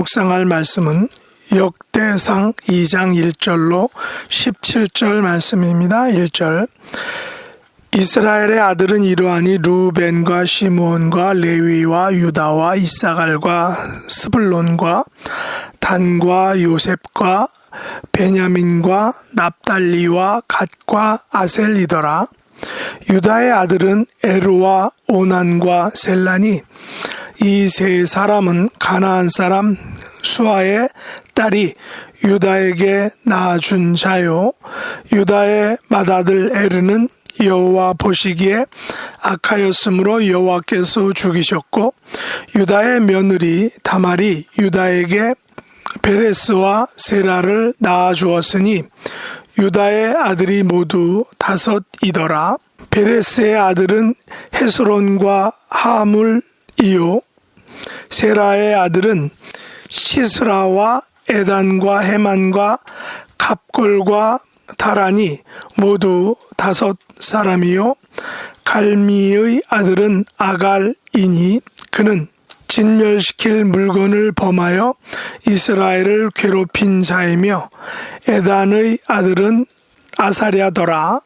묵상할 말씀은 역대상 2장 1절로 17절 말씀입니다. 1절 이스라엘의 아들은 이러하니 루벤과 시므온과 레위와 유다와 이사갈과 스불론과 단과 요셉과 베냐민과 납달리와 갓과 아셀이더라. 유다의 아들은 에루와 오난과 셀란이 이 세 사람은 가나안 사람 수아의 딸이 유다에게 낳아준 자요. 유다의 맏아들 에르는 여호와 보시기에 악하였으므로 여호와께서 죽이셨고 유다의 며느리 다말이 유다에게 베레스와 세라를 낳아 주었으니 유다의 아들이 모두 다섯이더라. 베레스의 아들은 헤스론과 하물이요. 세라의 아들은 시스라와 에단과 헤만과 갑골과 다란이 모두 다섯 사람이요. 갈미의 아들은 아갈이니 그는 진멸시킬 물건을 범하여 이스라엘을 괴롭힌 자이며 에단의 아들은 아사랴더라.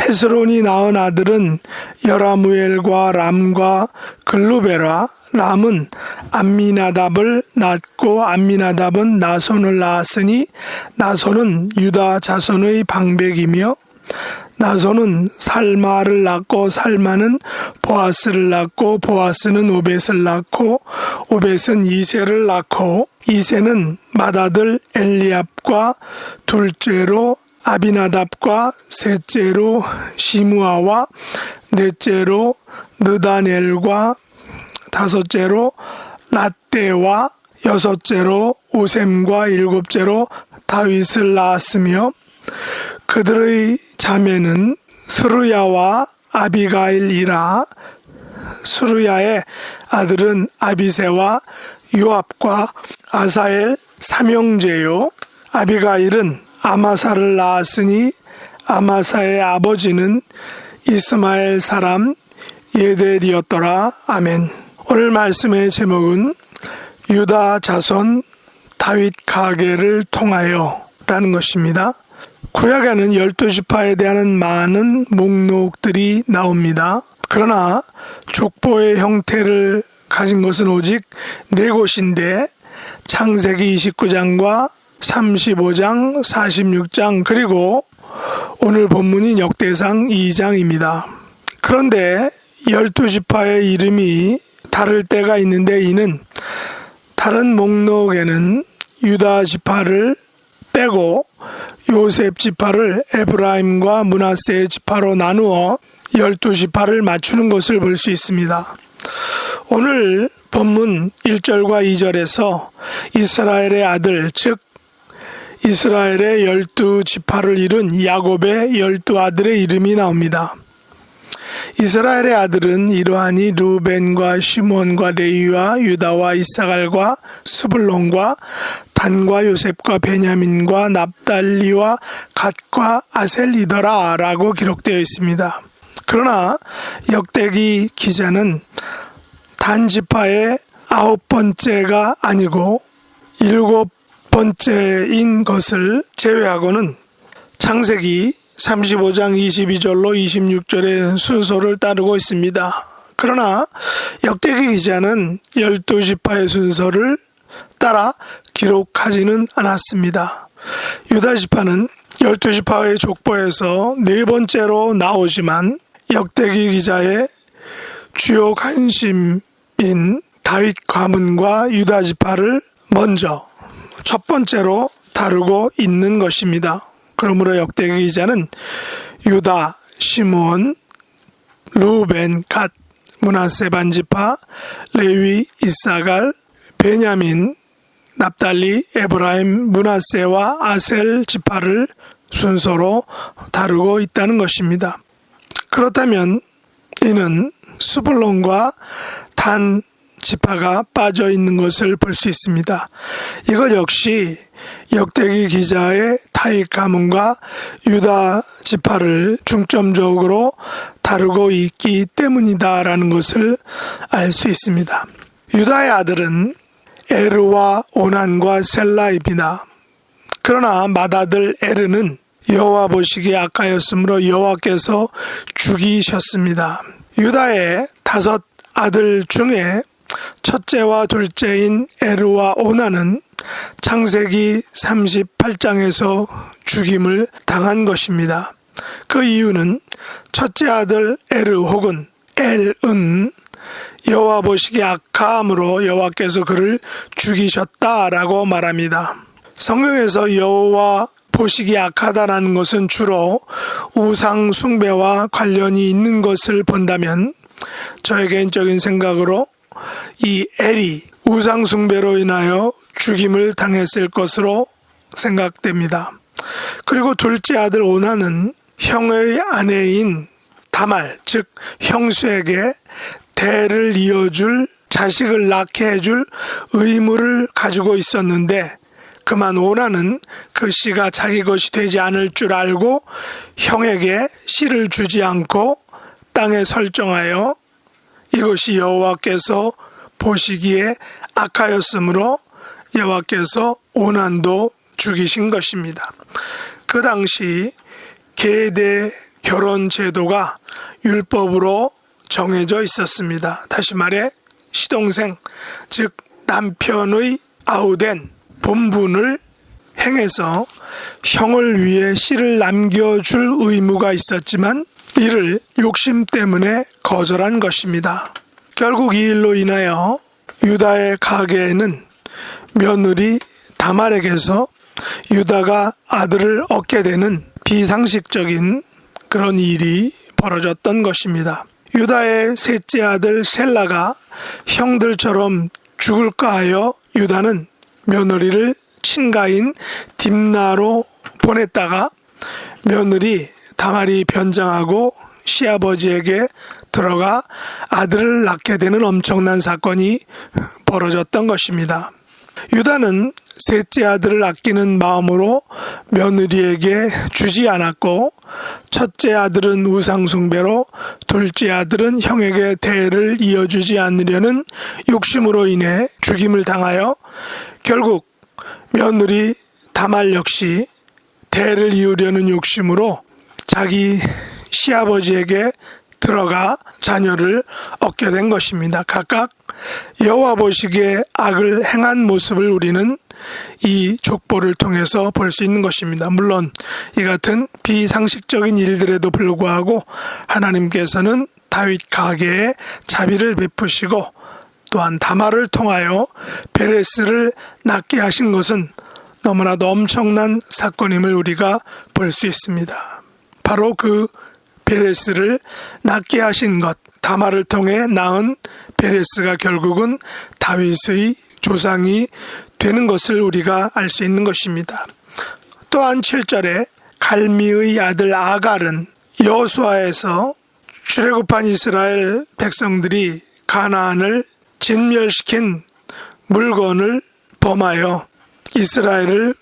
헤스론이 낳은 아들은 여라무엘과 람과 글루베라 람은 암미나답을 낳고 암미나답은 나손을 낳았으니 나손은 유다 자손의 방백이며 나손은 살마를 낳고 살마는 보아스를 낳고 보아스는 오벳을 낳고 오벳은 이세를 낳고 이세는 맏아들 엘리압과 둘째로 아비나답과 셋째로 시무아와 넷째로 느다넬과 다섯째로 라떼와 여섯째로 오셈과 일곱째로 다윗을 낳았으며 그들의 자매는 스루야와 아비가일이라 수르야의 아들은 아비세와 요압과 아사엘 삼형제요. 아비가일은 아마사를 낳았으니 아마사의 아버지는 이스마엘 사람 예델이었더라. 아멘. 오늘 말씀의 제목은 유다 자손 다윗 가게를 통하여 라는 것입니다. 구약에는 열두 지파에 대한 많은 목록들이 나옵니다. 그러나 족보의 형태를 가진 것은 오직 네 곳인데 창세기 29장과 35장, 46장 그리고 오늘 본문인 역대상 2장입니다. 그런데 열두 지파의 이름이 다를 때가 있는데 이는 다른 목록에는 유다 지파를 빼고 요셉 지파를 에브라임과 문하세 지파로 나누어 열두 지파를 맞추는 것을 볼 수 있습니다. 오늘 본문 1절과 2절에서 이스라엘의 아들 즉 이스라엘의 열두 지파를 이룬 야곱의 열두 아들의 이름이 나옵니다. 이스라엘의 아들은 이러하니 루벤과 시몬과 레위와 유다와 이사갈과 수블론과 단과 요셉과 베냐민과 납달리와 갓과 아셀이더라 라고 기록되어 있습니다. 그러나 역대기 기자는 단지파의 아홉 번째가 아니고 일곱 번째인 것을 제외하고는 창세기 35장 22절로 26절의 순서를 따르고 있습니다. 그러나 역대기 기자는 12지파의 순서를 따라 기록하지는 않았습니다. 유다지파는 12지파의 족보에서 네 번째로 나오지만 역대기 기자의 주요 관심인 다윗 가문과 유다지파를 먼저 첫 번째로 다루고 있는 것입니다. 그러므로 역대기 기자는 유다, 시몬, 루벤, 갓, 문하세 반지파, 레위, 이사갈, 베냐민, 납달리, 에브라임, 문하세와 아셀 지파를 순서로 다루고 있다는 것입니다. 그렇다면 이는 수블론과 단 지파가 빠져 있는 것을 볼 수 있습니다. 이것 역시 역대기 기자의 타익 가문과 유다 지파를 중점적으로 다루고 있기 때문이다라는 것을 알 수 있습니다. 유다의 아들은 에르와 오난과 셀라입니다. 그러나 맏아들 에르는 여호와 보시기에 악하였으므로 여호와께서 죽이셨습니다. 유다의 다섯 아들 중에 첫째와 둘째인 에르와 오나는 창세기 38장에서 죽임을 당한 것입니다. 그 이유는 첫째 아들 에르 혹은 엘은 여호와 보시기 악함으로 여호와께서 그를 죽이셨다라고 말합니다. 성경에서 여호와 보시기 악하다라는 것은 주로 우상 숭배와 관련이 있는 것을 본다면 저의 개인적인 생각으로 이 엘이 우상 숭배로 인하여 죽임을 당했을 것으로 생각됩니다. 그리고 둘째 아들 오나는 형의 아내인 다말, 즉 형수에게 대를 이어줄 자식을 낳게 해줄 의무를 가지고 있었는데 그만 오나는 그 씨가 자기 것이 되지 않을 줄 알고 형에게 씨를 주지 않고 땅에 설정하여 이것이 여호와께서 보시기에 악하였으므로 여호와께서 오난도 죽이신 것입니다. 그 당시 계대 결혼 제도가 율법으로 정해져 있었습니다. 다시 말해 시동생 즉 남편의 아우된 본분을 행해서 형을 위해 씨를 남겨줄 의무가 있었지만 이를 욕심 때문에 거절한 것입니다. 결국 이 일로 인하여 유다의 가게에는 며느리 다말에게서 유다가 아들을 얻게 되는 비상식적인 그런 일이 벌어졌던 것입니다. 유다의 셋째 아들 셀라가 형들처럼 죽을까 하여 유다는 며느리를 친가인 딥나로 보냈다가 며느리 다말이 변장하고 시아버지에게 들어가 아들을 낳게 되는 엄청난 사건이 벌어졌던 것입니다. 유다는 셋째 아들을 아끼는 마음으로 며느리에게 주지 않았고 첫째 아들은 우상숭배로 둘째 아들은 형에게 대를 이어주지 않으려는 욕심으로 인해 죽임을 당하여 결국 며느리 다말 역시 대를 이으려는 욕심으로 자기 시아버지에게 들어가 자녀를 얻게 된 것입니다. 각각 여호와 보시기에 악을 행한 모습을 우리는 이 족보를 통해서 볼 수 있는 것입니다. 물론 이 같은 비상식적인 일들에도 불구하고 하나님께서는 다윗 가게에 자비를 베푸시고 또한 다말을 통하여 베레스를 낳게 하신 것은 너무나도 엄청난 사건임을 우리가 볼 수 있습니다. 바로 그 베레스를 낳게 하신 것, 다말을 통해 낳은 베레스가 결국은 다윗의 조상이 되는 것을 우리가 알 수 있는 것입니다. 또한 7절에 갈미의 아들 아갈은 여수아에서 출애굽한 이스라엘 백성들이 가나안을 진멸시킨 물건을 범하여 이스라엘을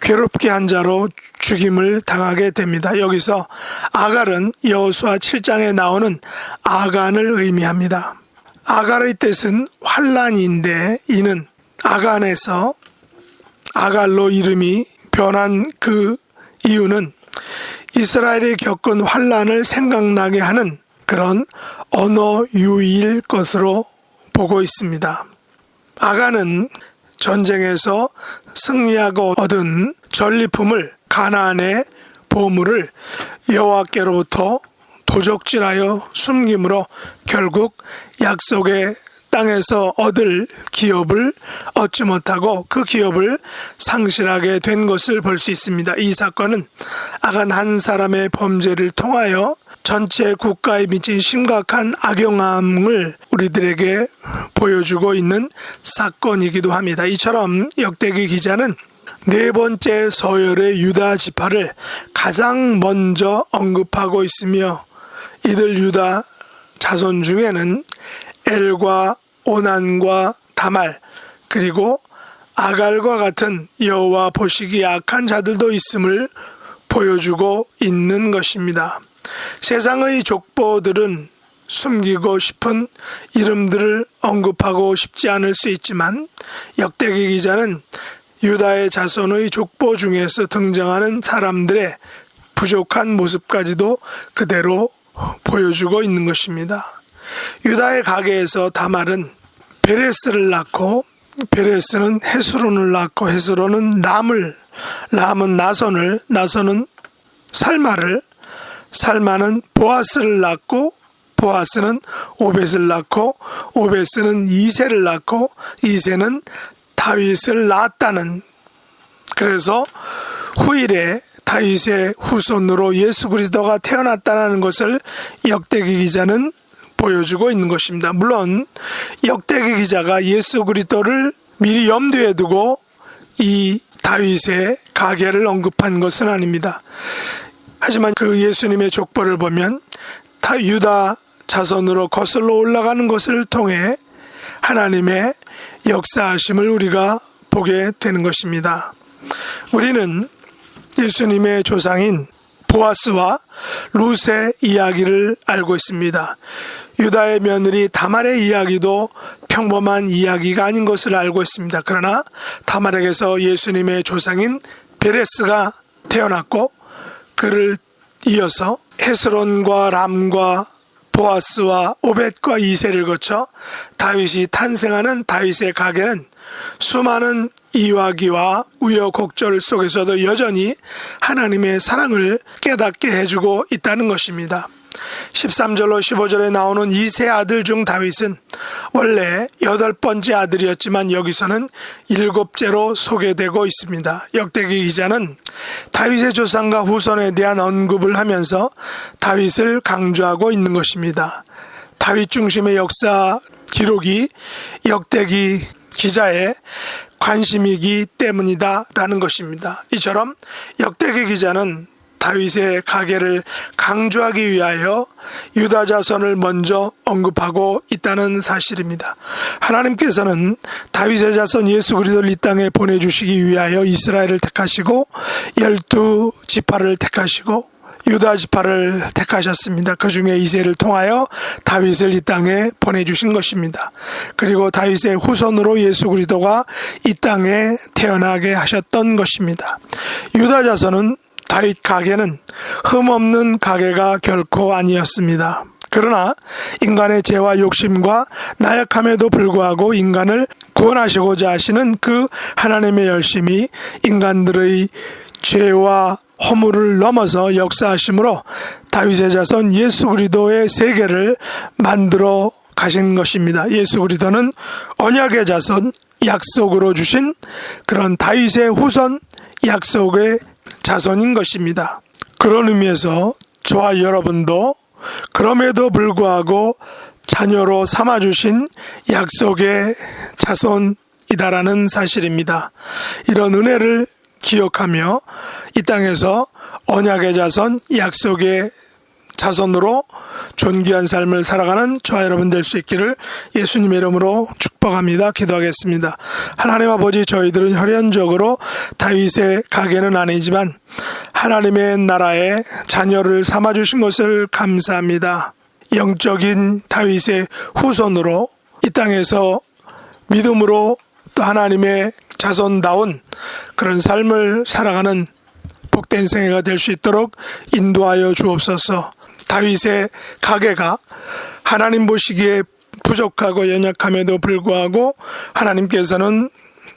괴롭게 한 자로 죽임을 당하게 됩니다. 여기서 아갈은 여호수아 7장에 나오는 아간을 의미합니다. 아갈의 뜻은 환란인데 이는 아간에서 아갈로 이름이 변한 그 이유는 이스라엘이 겪은 환란을 생각나게 하는 그런 언어 유의일 것으로 보고 있습니다. 아간은 전쟁에서 승리하고 얻은 전리품을 가나안의 보물을 여호와께로부터 도적질하여 숨김으로 결국 약속의 땅에서 얻을 기업을 얻지 못하고 그 기업을 상실하게 된 것을 볼 수 있습니다. 이 사건은 아간 한 사람의 범죄를 통하여 전체 국가에 미친 심각한 악영함을 우리들에게 보여주고 있는 사건이기도 합니다. 이처럼 역대기 기자는 네 번째 서열의 유다 지파를 가장 먼저 언급하고 있으며 이들 유다 자손 중에는 엘과 오난과 다말 그리고 아갈과 같은 여호와 보시기 악한 자들도 있음을 보여주고 있는 것입니다. 세상의 족보들은 숨기고 싶은 이름들을 언급하고 싶지 않을 수 있지만 역대기 기자는 유다의 자손의 족보 중에서 등장하는 사람들의 부족한 모습까지도 그대로 보여주고 있는 것입니다. 유다의 가게에서 다말은 베레스를 낳고 베레스는 헤스론을 낳고 헤스론은 람을 람은 나선을 나선은 살마를 살마는 보아스를 낳고 보아스는 오벳을 낳고 오벳은 이세를 낳고 이세는 다윗을 낳았다는 그래서 후일에 다윗의 후손으로 예수 그리스도가 태어났다는 것을 역대기 기자는 보여주고 있는 것입니다. 물론 역대기 기자가 예수 그리스도를 미리 염두에 두고 이 다윗의 가계를 언급한 것은 아닙니다. 하지만 그 예수님의 족보를 보면 다 유다 자손으로 거슬러 올라가는 것을 통해 하나님의 역사하심을 우리가 보게 되는 것입니다. 우리는 예수님의 조상인 보아스와 루세 이야기를 알고 있습니다. 유다의 며느리 다말의 이야기도 평범한 이야기가 아닌 것을 알고 있습니다. 그러나 다말에게서 예수님의 조상인 베레스가 태어났고 그를 이어서 헤스론과 람과 보아스와 오벳과 이세를 거쳐 다윗이 탄생하는 다윗의 가게는 수많은 이와기와 우여곡절 속에서도 여전히 하나님의 사랑을 깨닫게 해주고 있다는 것입니다. 13절로 15절에 나오는 이세 아들 중 다윗은 원래 여덟 번째 아들이었지만 여기서는 일곱째로 소개되고 있습니다. 역대기 기자는 다윗의 조상과 후손에 대한 언급을 하면서 다윗을 강조하고 있는 것입니다. 다윗 중심의 역사 기록이 역대기 기자의 관심이기 때문이다라는 것입니다. 이처럼 역대기 기자는 다윗의 가계를 강조하기 위하여 유다 자손을 먼저 언급하고 있다는 사실입니다. 하나님께서는 다윗의 자손 예수 그리스도를 이 땅에 보내 주시기 위하여 이스라엘을 택하시고 열두 지파를 택하시고 유다 지파를 택하셨습니다. 그 중에 이세를 통하여 다윗을 이 땅에 보내주신 것입니다. 그리고 다윗의 후손으로 예수 그리스도가 이 땅에 태어나게 하셨던 것입니다. 유다 자손은 다윗 가게는 흠없는 가게가 결코 아니었습니다. 그러나 인간의 죄와 욕심과 나약함에도 불구하고 인간을 구원하시고자 하시는 그 하나님의 열심이 인간들의 죄와 허물을 넘어서 역사하심으로 다윗의 자손 예수 그리스도의 세계를 만들어 가신 것입니다. 예수 그리스도는 언약의 자손 약속으로 주신 그런 다윗의 후손 약속의 자손인 것입니다. 그런 의미에서 저와 여러분도 그럼에도 불구하고 자녀로 삼아주신 약속의 자손이다라는 사실입니다. 이런 은혜를 기억하며 이 땅에서 언약의 자손, 약속의 자손으로 존귀한 삶을 살아가는 저와 여러분 될 수 있기를 예수님의 이름으로 축복합니다. 기도하겠습니다. 하나님 아버지 저희들은 혈연적으로 다윗의 가게는 아니지만 하나님의 나라에 자녀를 삼아 주신 것을 감사합니다. 영적인 다윗의 후손으로 이 땅에서 믿음으로 또 하나님의 자손다운 그런 삶을 살아가는 복된 생애가 될 수 있도록 인도하여 주옵소서. 다윗의 가게가 하나님 보시기에 부족하고 연약함에도 불구하고 하나님께서는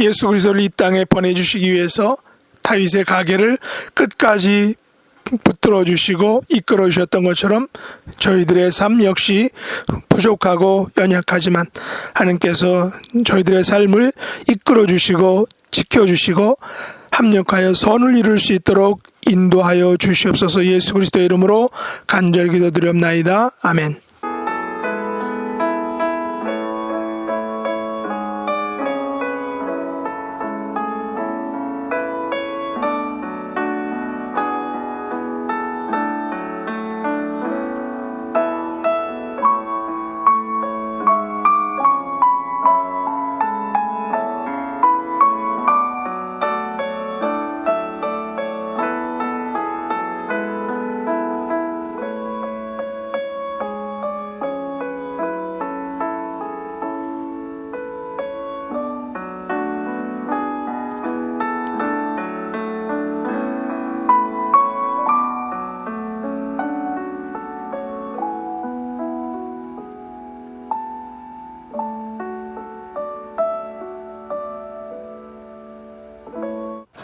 예수 그리스도를 이 땅에 보내주시기 위해서 다윗의 가게를 끝까지 붙들어 주시고 이끌어 주셨던 것처럼 저희들의 삶 역시 부족하고 연약하지만 하나님께서 저희들의 삶을 이끌어 주시고 지켜 주시고 합력하여 선을 이룰 수 있도록 인도하여 주시옵소서 예수 그리스도 이름으로 간절히 기도드리옵나이다. 아멘.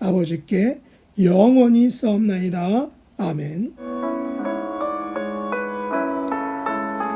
아버지께 영원히 싸움나이다. 아멘.